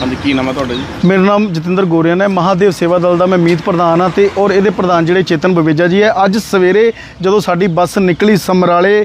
ਹਾਂਜੀ, ਕੀ ਨਾਮ ਹੈ ਤੁਹਾਡਾ ਜੀ? ਮੇਰਾ ਨਾਮ ਜਤਿੰਦਰ ਗੋਰੀਆਨ ਹੈ, ਮਹਾਦੇਵ ਸੇਵਾ ਦਲ ਦਾ ਮੈਂ ਮੀਤ ਪ੍ਰਧਾਨ ਹਾਂ ਤੇ ਔਰ ਇਹਦੇ ਪ੍ਰਧਾਨ ਜਿਹੜੇ ਚੇਤਨ ਬਵੇਜਾ ਜੀ ਹੈ, ਅੱਜ ਸਵੇਰੇ ਜਦੋਂ ਸਾਡੀ ਬੱਸ ਨਿਕਲੀ ਸਮਰਾਲੇ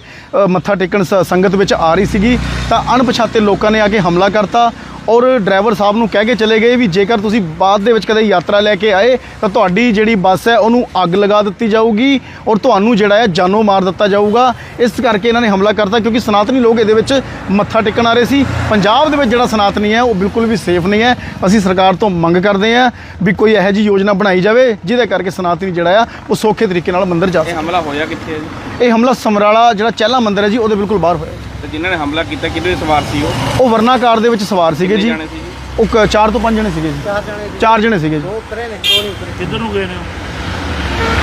ਮੱਥਾ ਟੇਕਣ ਸ- ਸੰਗਤ ਵਿੱਚ ਆ ਰਹੀ ਸੀਗੀ, ਤਾਂ ਅਣਪਛਾਤੇ ਲੋਕਾਂ ਨੇ ਆ ਕੇ ਹਮਲਾ ਕਰਤਾ ਔਰ ਡਰਾਈਵਰ ਸਾਹਿਬ ਨੂੰ ਕਹਿ ਕੇ ਚਲੇ ਗਏ ਵੀ ਜੇਕਰ ਤੁਸੀਂ ਬਾਅਦ ਦੇ ਵਿੱਚ ਕਦੇ ਯਾਤਰਾ ਲੈ ਕੇ ਆਏ ਤਾਂ ਤੁਹਾਡੀ ਜਿਹੜੀ ਬੱਸ ਹੈ ਉਹਨੂੰ ਅੱਗ ਲਗਾ ਦਿੱਤੀ ਜਾਊਗੀ ਔਰ ਤੁਹਾਨੂੰ ਜਿਹੜਾ ਹੈ ਜਾਨੋਂ ਮਾਰ ਦਿੱਤਾ ਜਾਊਗਾ। ਇਸ ਕਰਕੇ ਇਹਨਾਂ ਨੇ ਹਮਲਾ ਕਰਤਾ ਕਿਉਂਕਿ ਸਨਾਤਨੀ ਲੋਕ ਇਹਦੇ ਵਿੱਚ ਮੱਥਾ ਟੇਕਣ ਆ ਰਹੇ ਸੀ। ਪੰਜਾਬ ਦੇ ਵਿੱਚ ਜਿਹੜਾ ਸਨਾਤਨੀ ਹੈ ਉਹ ਬਿਲਕੁਲ ਵੀ ਸੇਫ ਨਹੀਂ ਹੈ। ਅਸੀਂ ਸਰਕਾਰ ਤੋਂ ਮੰਗ ਕਰਦੇ ਹਾਂ ਵੀ ਕੋਈ ਇਹੋ ਜਿਹੀ ਯੋਜਨਾ ਬਣਾਈ ਜਾਵੇ ਜਿਹਦੇ ਕਰਕੇ ਸਨਾਤਨੀ ਜਿਹੜਾ ਆ ਉਹ ਸੌਖੇ ਤਰੀਕੇ ਨਾਲ ਮੰਦਿਰ ਜਾ ਇਹ ਸਕੇ ਹਮਲਾ ਹੋਇਆ ਕਿੱਥੇ ਹੈ ਜੀ? ਇਹ ਹਮਲਾ ਸਮਰਾਲਾ ਜਿਹੜਾ ਚਹਿਲਾ ਮੰਦਿਰ ਹੈ ਜੀ ਉਹਦੇ ਬਿਲਕੁਲ ਬਾਹਰ ਹੋਇਆ। ਤੇ ਜਿਨ੍ਹਾਂ ਨੇ ਹਮਲਾ ਕੀਤਾ ਕਿਹਦੇ ਸਵਾਰ ਸੀ ਉਹ? ਉਹ ਵਰਨਾ ਕਾਰ ਦੇ ਵਿੱਚ ਸਵਾਰ ਸੀਗੇ ਜੀ। ਜਾਣੇ ਸੀ ਜੀ ਉਹ ਕ- ਚਾਰ ਤੋਂ ਪੰਜ ਜਣੇ ਸੀਗੇ ਜੀ। ਚਾਰ ਜਣੇ ਸੀਗੇ ਜੀ। ਕਿੱਧਰ ਨੂੰ ਗਏ ਨੇ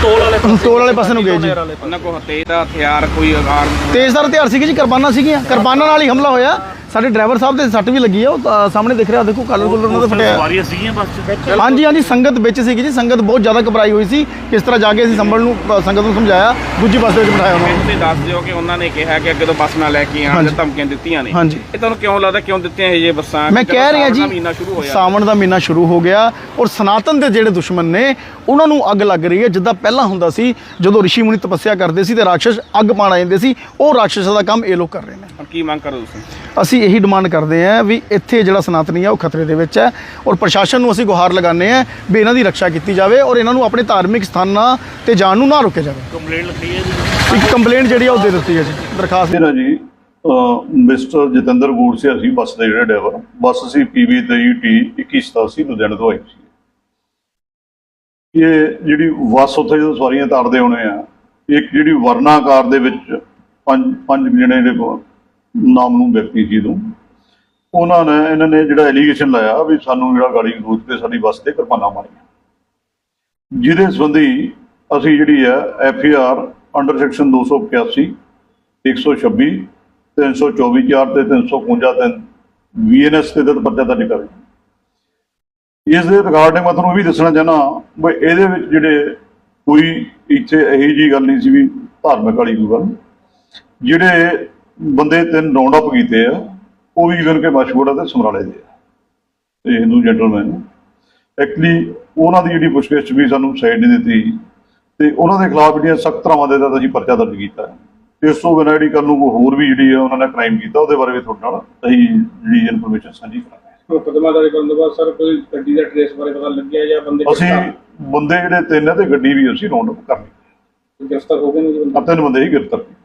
ਟੋਲ ਵਾਲੇ ਟੋਲ ਵਾਲੇ ਪਾਸੇ ਨੂੰ ਗਏ ਜੀ। ਉਹਨਾਂ ਕੋਲ ਹਤੇ ਦਾ ਹਥਿਆਰ ਕੋਈ ਆਰਮ ਤੇਜ਼ਦਾਰ ਹਥਿਆਰ ਸੀਗੇ ਜੀ ਕਿਰਪਾਨਾਂ ਸੀਗੀਆਂ। ਕਿਰਪਾਨਾਂ ਨਾਲ ਹੀ ਹਮਲਾ ਹੋਇਆ। ਸਾਡੇ ਡਰਾਈਵਰ ਸਾਹਿਬ ਦੇ ਸੱਟ ਵੀ ਲੱਗੀ ਆ ਉਹ ਤਾਂ ਸਾਹਮਣੇ ਦਿਖ ਰਿਹਾ ਦੇਖੋ ਕਲਰ ਕੁਲਰ ਉਹਨਾਂ ਦਾ ਫਟਿਆ ਸਵਾਰੀਆਂ ਸੀਗੀਆਂ ਬੱਸ 'ਚ ਹਾਂਜੀ ਹਾਂਜੀ ਸੰਗਤ ਵਿੱਚ ਸੀਗੀ ਜੀ ਸੰਗਤ ਬਹੁਤ ਜ਼ਿਆਦਾ ਘਬਰਾਈ ਹੋਈ ਸੀ ਕਿਸ ਤਰ੍ਹਾਂ ਜਾ ਕੇ ਅਸੀਂ ਸੰਭਲ ਨੂੰ ਅ, ਸੰਗਤ ਨੂੰ ਸਮਝਾਇਆ ਦੂਜੀ ਬੱਸ ਦੇ ਵਿੱਚ ਬਿਠਾਇਆ ਉਹਨਾਂ ਨੂੰ। ਤੁਸੀਂ ਦੱਸ ਦਿਓ ਕਿ ਉਹਨਾਂ ਨੇ ਕਿਹਾ ਕਿ ਅੱਗੇ ਤੋਂ ਬੱਸ ਨਾ ਲੈ ਕੇ ਆਉਣ ਹਾਂਜੀ। ਜਾਂ ਧਮਕੀਆਂ ਦਿੱਤੀਆਂ ਨੇ। ਹਾਂਜੀ। ਇਹ ਤੁਹਾਨੂੰ ਕਿਉਂ ਲੱਗਦਾ ਕਿਉਂ ਦਿੱਤੀਆਂ ਇਹ ਜੇ ਬੱਸਾਂ? ਮੈਂ ਕਹਿ ਰਿਹਾ ਜੀ ਮਹੀਨਾ ਸ਼ੁਰੂ ਹੋਇਆ। ਸਾਵਣ ਦਾ ਮਹੀਨਾ ਸ਼ੁਰੂ ਹੋ ਗਿਆ ਔਰ ਸਨਾਤਨ ਦੇ ਜਿਹੜੇ ਦੁਸ਼ਮਣ ਨੇ ਉਹਨਾਂ ਨੂੰ ਅੱਗ ਲੱਗ ਰਹੀ ਹੈ ਜਿੱਦਾਂ ਪਹਿਲਾਂ ਹੁੰਦਾ ਸੀ ਜਦੋਂ ઋષਿ ਮੁਨੀ ਤਪੱਸਿਆ ਕਰਦੇ ਸੀ ਤੇ ਰਾਖਸ਼ ਅੱਗ ਪਾਣ ਆ ਜਾਂਦੇ ਸੀ ਉਹ ਰਾਖਸ਼ ਦਾ ਕੰਮ ਇਹ ਲੋਕ ਕਰ ਰਹੇ ਨੇ। ਹੁਣ ਕੀ ਮੰਗ ਕਰੋ ਤੁਸੀਂ? ਅਸੀਂ ਇਹੀ ਡਿਮਾਂਡ ਕਰਦੇ ਹਾਂ ਵੀ ਇੱਥੇ ਜਿਹੜਾ ਸਨਾਤਨੀ ਹੈ ਉਹ ਖਤਰੇ ਦੇ ਵਿੱਚ ਹੈ ਔਰ ਪ੍ਰਸ਼ਾਸਨ ਨੂੰ ਅਸੀਂ ਗੁਹਾਰ ਲਗਾਉਂਦੇ ਹਾਂ ਵੀ ਇਹਨਾਂ ਦੀ ਰੱਖਿਆ ਕੀਤੀ ਜਾਵੇ ਔਰ ਇਹਨਾਂ ਨੂੰ ਆਪਣੇ ਧਾਰਮਿਕ ਸਥਾਨਾਂ ਤੇ ਜਾਣ ਨੂੰ ਨਾ ਰੋਕਿਆ ਜਾਵੇ। ਕੰਪਲੇਂਟ ਲਿਖੀ ਹੈ ਜੀ। ਇੱਕ ਕੰਪਲੇਂਟ ਜਿਹੜੀ ਆ ਉਹ ਦੇ ਦਿੱਤੀ ਹੈ ਜੀ। ਦਰਖਾਸਤ ਮੇਰਾ ਜੀ ਮਿਸਟਰ ਜਤਿੰਦਰ ਗੂੜਸਿਆ ਸੀ ਬੱਸ ਦੇ ਜਿਹੜੇ ਡਰਾਈਵਰ। ਬੱਸ ਸੀ ਪੀਬੀ 23T 2187 ਲੁਧਿਆਣੇ ਤੋਂ ਆਈ ਸੀ। ਇਹ ਜਿਹੜੀ ਬੱਸ ਉੱਥੇ ਜਦੋਂ ਸਵਾਰੀਆਂ ਤਾਰਦੇ ਹੋਣੇ ਆ ਇੱਕ ਜਿਹੜੀ ਵਰਨਾਕਾਰ ਦੇ ਵਿੱਚ ਪੰਜ ਪੰਜ ਜਣੇ ਦੇ ਕੋਲ ਨਾਮ ਨੂੰ ਵਿਅਕਤੀ ਸੀ ਤੋਂ। ਉਹਨਾਂ ਨੇ, ਇਹਨਾਂ ਨੇ ਜਿਹੜਾ ਐਲੀਗੇਸ਼ਨ ਲਾਇਆ ਵੀ ਸਾਨੂੰ ਜਿਹੜਾ ਗਾੜੀ ਗਲੋਚ ਤੇ ਸਾਡੀ ਬੱਸ ਤੇ ਕਿਰਪਾਨਾਂ ਮਾਰੀਆਂ। ਜਿਹਦੇ ਸੰਬੰਧੀ ਅਸੀਂ ਜਿਹੜੀ ਹੈ ਐਫ ਆਰ ਅੰਡਰ ਸੈਕਸ਼ਨ 285 126 324 4 ਤੇ 351 ਤੇ ਵੀਐਨਐਸ ਤੇ ਤਹਿਤ ਪਰਚਾ ਦਰਜ ਕਰੇ ਇਸ ਦੇ ਰਿਗਾਰਡਿੰਗ ਮੈਂ ਤੁਹਾਨੂੰ ਇਹ ਵੀ ਦੱਸਣਾ ਚਾਹਨਾ ਵੀ ਇਹਦੇ ਵਿੱਚ ਜਿਹੜੇ ਕੋਈ ਇੱਥੇ ਇਹੀ ਜੀ ਗੱਲ ਨਹੀਂ ਸੀ ਵੀ ਧਾਰਮਿਕ ਵਾਲੀ ਕੋਈ ਗੱਲ। ਜਿਹੜੇ ਬੰਦੇ ਤਿੰਨ ਰਾਉਂਡ ਅਪ ਕੀਤੇ ਆ ਉਹ ਵੀ ਇਵਨ ਕੇ ਮਸ਼ਹੂਰ ਤੇ ਸਮਰਾਲੇ ਦੇ ਤੇ ਹਿੰਦੂ ਜੈਂਟਲਮੈਨ ਐਕਚੁਅਲੀ ਉਹਨਾਂ ਦੀ ਜਿਹੜੀ ਪੁੱਛਗਿੱਛ ਵੀ ਸਾਨੂੰ ਸਾਈਡ ਨਹੀਂ ਦਿੱਤੀ। ਤੇ ਉਹਨਾਂ ਦੇ ਖਿਲਾਫ ਜਿਹੜੀਆਂ ਸਖਤ ਤਰ੍ਹਾਂ ਦੇ ਤਹਿਤ ਅਸੀਂ ਪਰਚਾ ਦਰਜ ਕੀਤਾ। ਹੈ। ਇਸ ਤੋਂ ਬਿਨਾਂ ਜਿਹੜੀ ਕੱਲ ਨੂੰ ਹੋਰ ਵੀ ਜਿਹੜੀ ਆ ਉਹਨਾਂ ਨੇ ਕ੍ਰਾਈਮ ਕੀਤਾ ਉਹਦੇ ਬਾਰੇ ਵੀ ਤੁਹਾਡੇ ਨਾਲ ਅਸੀਂ ਜਿਹੜੀ ਇਨਫੋਰਮੇਸ਼ਨ ਸਾਂਝੀ ਕਰਾਂਗੇ। ਮੁਕਦਮਾ ਦਰਜ ਕਰਨ ਤੋਂ ਬਾਅਦ ਸਰ ਕੋਈ ਗੱਡੀ ਦਾ ਟ੍ਰੇਸ ਬਾਰੇ ਪਤਾ ਲੱਗਿਆ ਜਾਂ ਬੰਦੇ ਅਸੀਂ ਬੰਦੇ ਜਿਹੜੇ ਤਿੰਨ ਆ ਤੇ ਗੱਡੀ ਵੀ ਅਸੀਂ ਰਾਉਂਡ ਅਪ ਕਰ ਲਈ। ਗ੍ਰਿਫਤਾਰ ਹੋ ਗਏ ਨੇ ਜੀ ਤਿੰਨ ਬੰਦੇ ਹੀ ਗ੍ਰਿਫਤਾਰ ਕੀਤੇ।